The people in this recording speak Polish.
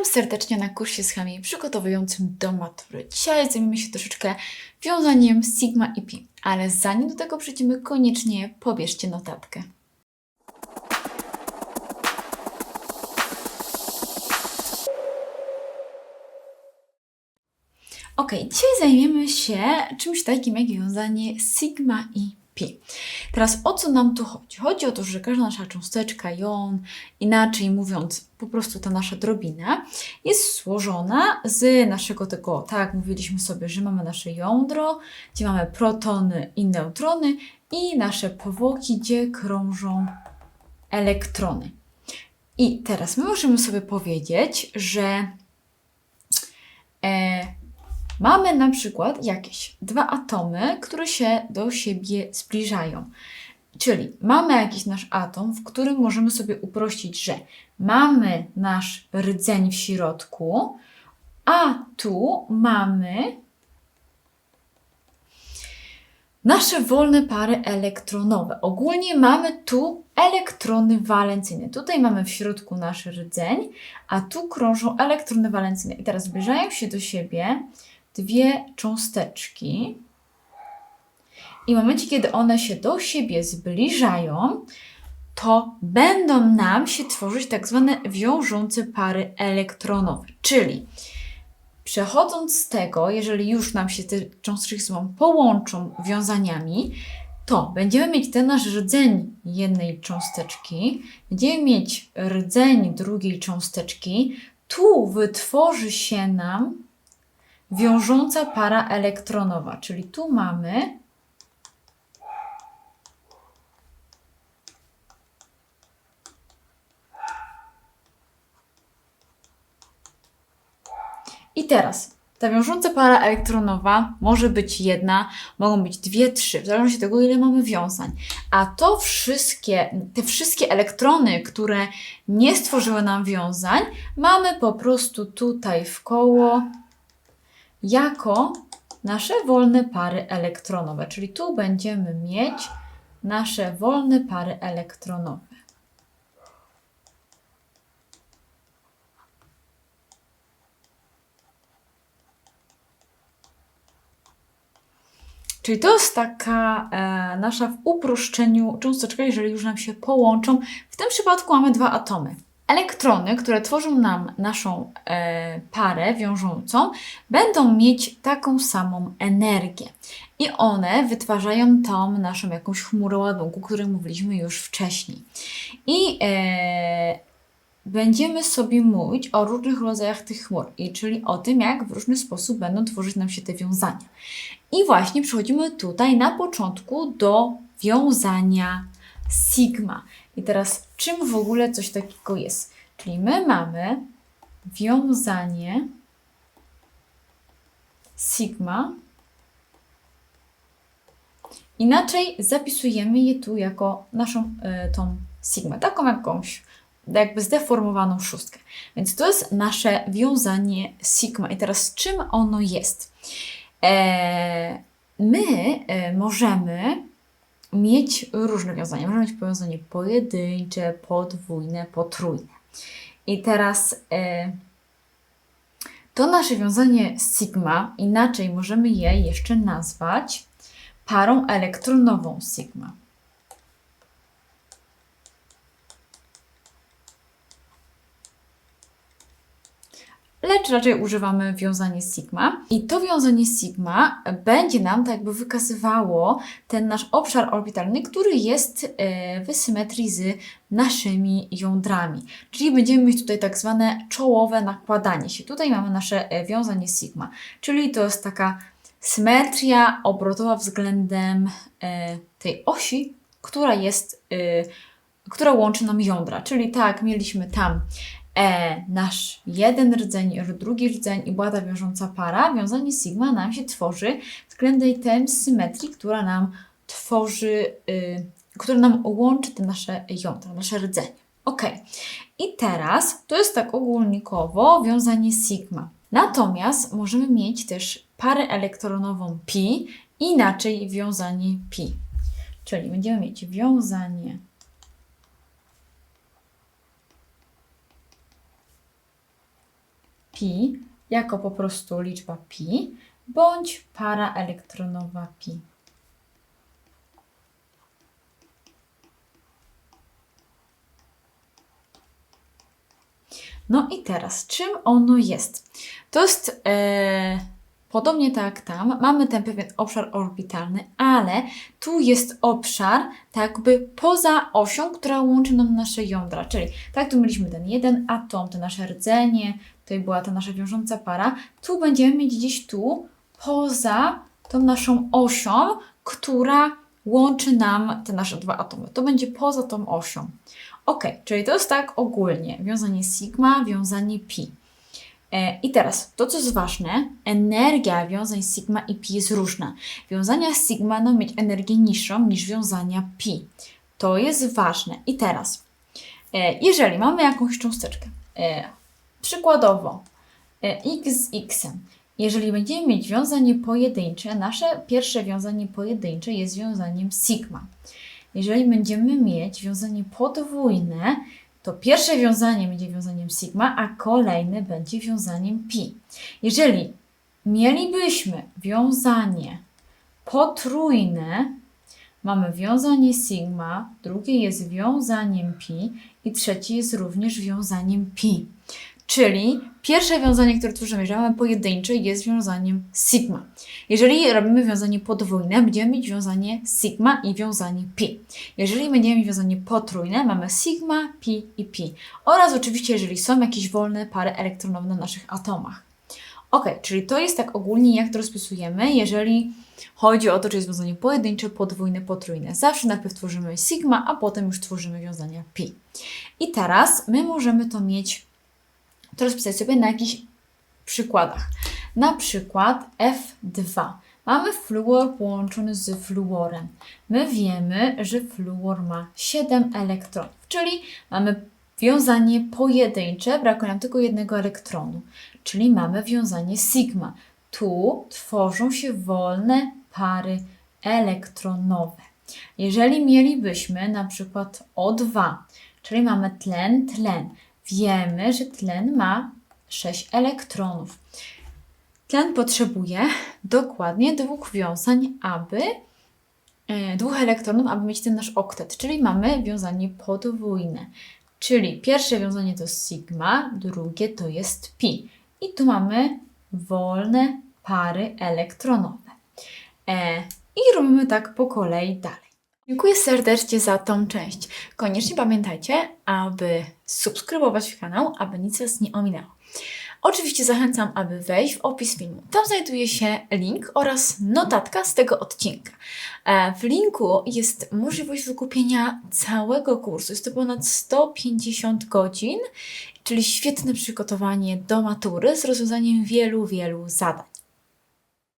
Witam serdecznie na kursie z chemii przygotowującym do matury. Dzisiaj zajmiemy się troszeczkę wiązaniem sigma i pi, ale zanim do tego przejdziemy, koniecznie pobierzcie notatkę. Ok, dzisiaj zajmiemy się czymś takim jak wiązanie sigma i pi. Teraz o co nam tu chodzi? Chodzi o to, że każda nasza cząsteczka, jon, inaczej mówiąc, po prostu ta nasza drobina, jest złożona z naszego tego, tak mówiliśmy sobie, że mamy nasze jądro, gdzie mamy protony i neutrony i nasze powłoki, gdzie krążą elektrony. I teraz my możemy sobie powiedzieć, że mamy na przykład jakieś dwa atomy, które się do siebie zbliżają. Czyli mamy jakiś nasz atom, w którym możemy sobie uprościć, że mamy nasz rdzeń w środku, a tu mamy nasze wolne pary elektronowe. Ogólnie mamy tu elektrony walencyjne. Tutaj mamy w środku nasz rdzeń, a tu krążą elektrony walencyjne. I teraz zbliżają się do siebie dwie cząsteczki. I w momencie, kiedy one się do siebie zbliżają, to będą nam się tworzyć tak zwane wiążące pary elektronowe. Czyli przechodząc z tego, jeżeli już nam się te cząsteczki ze połączą wiązaniami, to będziemy mieć ten nasz rdzeń jednej cząsteczki, będziemy mieć rdzeń drugiej cząsteczki. Tu wytworzy się nam wiążąca para elektronowa, czyli tu mamy I teraz ta wiążąca para elektronowa może być jedna, mogą być dwie, trzy, w zależności od tego, ile mamy wiązań. A to wszystkie, te wszystkie elektrony, które nie stworzyły nam wiązań, mamy po prostu tutaj w koło jako nasze wolne pary elektronowe. Czyli tu będziemy mieć nasze wolne pary elektronowe. Czyli to jest taka e, nasza w uproszczeniu cząsteczka, jeżeli już nam się połączą. W tym przypadku mamy dwa atomy. Elektrony, które tworzą nam naszą e, parę wiążącą, będą mieć taką samą energię. I one wytwarzają tą naszą jakąś chmurę ładunku, o której mówiliśmy już wcześniej. I e, będziemy sobie mówić o różnych rodzajach tych chmur, i czyli o tym, jak w różny sposób będą tworzyć nam się te wiązania. I właśnie przechodzimy tutaj na początku do wiązania sigma. I teraz, czym w ogóle coś takiego jest? Czyli my mamy wiązanie sigma. Inaczej zapisujemy je tu jako naszą y, tą sigmę, taką jakąś jakby zdeformowaną szóstkę. Więc to jest nasze wiązanie sigma. I teraz czym ono jest? E, my e, możemy mieć różne wiązania. Możemy mieć powiązanie pojedyncze, podwójne, potrójne. I teraz e, to nasze wiązanie sigma, inaczej możemy je jeszcze nazwać parą elektronową sigma. Lecz raczej używamy wiązanie sigma. I to wiązanie sigma będzie nam tak jakby wykazywało ten nasz obszar orbitalny, który jest e, w symetrii z naszymi jądrami. Czyli będziemy mieć tutaj tak zwane czołowe nakładanie się. Tutaj mamy nasze e, wiązanie sigma, czyli to jest taka symetria obrotowa względem e, tej osi, która jest, która łączy nam jądra. Czyli tak, mieliśmy tam E, nasz jeden rdzeń, drugi rdzeń i była ta wiążąca para, wiązanie sigma nam się tworzy względem symetrii, która nam tworzy, y, która nam łączy te nasze jądra, nasze rdzenie. Ok. I teraz to jest tak ogólnikowo wiązanie sigma. Natomiast możemy mieć też parę elektronową pi, inaczej wiązanie pi. Czyli będziemy mieć wiązanie pi jako po prostu liczba pi bądź para elektronowa pi. No i teraz, czym ono jest? To jest e, podobnie tak tam, mamy ten pewien obszar orbitalny, ale tu jest obszar tak jakby poza osią, która łączy nam nasze jądra. Czyli tak tu mieliśmy ten jeden atom, to nasze rdzenie, tutaj była ta nasza wiążąca para. Tu będziemy mieć gdzieś tu, poza tą naszą osią, która łączy nam te nasze dwa atomy. To będzie poza tą osią. Ok, czyli to jest tak ogólnie. Wiązanie sigma, wiązanie pi. E, I teraz, to co jest ważne, energia wiązań sigma i pi jest różna. Wiązania sigma będą mieć energię niższą niż wiązania pi. To jest ważne. I teraz, e, jeżeli mamy jakąś cząsteczkę, e, przykładowo x z jeżeli będziemy mieć wiązanie pojedyncze, nasze pierwsze wiązanie pojedyncze jest wiązaniem sigma. Jeżeli będziemy mieć wiązanie podwójne, to pierwsze wiązanie będzie wiązaniem sigma, a kolejne będzie wiązaniem pi. Jeżeli mielibyśmy wiązanie potrójne, mamy wiązanie sigma, drugie jest wiązaniem pi i trzecie jest również wiązaniem pi. Czyli pierwsze wiązanie, które tworzymy, jeżeli mamy pojedyncze, jest wiązaniem sigma. Jeżeli robimy wiązanie podwójne, będziemy mieć wiązanie sigma i wiązanie pi. Jeżeli będziemy mieć wiązanie potrójne, mamy sigma, pi i pi. Oraz oczywiście, jeżeli są jakieś wolne pary elektronowe na naszych atomach. Ok, czyli to jest tak ogólnie, jak to rozpisujemy, jeżeli chodzi o to, czy jest wiązanie pojedyncze, podwójne, potrójne. Zawsze najpierw tworzymy sigma, a potem już tworzymy wiązania pi. I teraz my możemy to mieć to rozpisać sobie na jakichś przykładach. Na przykład F2. Mamy fluor połączony z fluorem. My wiemy, że fluor ma 7 elektronów, czyli mamy wiązanie pojedyncze, brakuje nam tylko jednego elektronu, czyli mamy wiązanie sigma. Tu tworzą się wolne pary elektronowe. Jeżeli mielibyśmy na przykład O2, czyli mamy tlen, tlen, wiemy, że tlen ma 6 elektronów. Tlen potrzebuje dokładnie dwóch wiązań, aby e, dwóch elektronów, aby mieć ten nasz oktet, czyli mamy wiązanie podwójne. Czyli pierwsze wiązanie to sigma, drugie to jest pi. I tu mamy wolne pary elektronowe. E, I robimy tak po kolei dalej. Dziękuję serdecznie za tą część. Koniecznie pamiętajcie, aby subskrybować kanał, aby nic Was nie ominęło. Oczywiście zachęcam, aby wejść w opis filmu. Tam znajduje się link oraz notatka z tego odcinka. E, W linku jest możliwość wykupienia całego kursu. Jest to ponad 150 godzin, czyli świetne przygotowanie do matury z rozwiązaniem wielu, wielu zadań.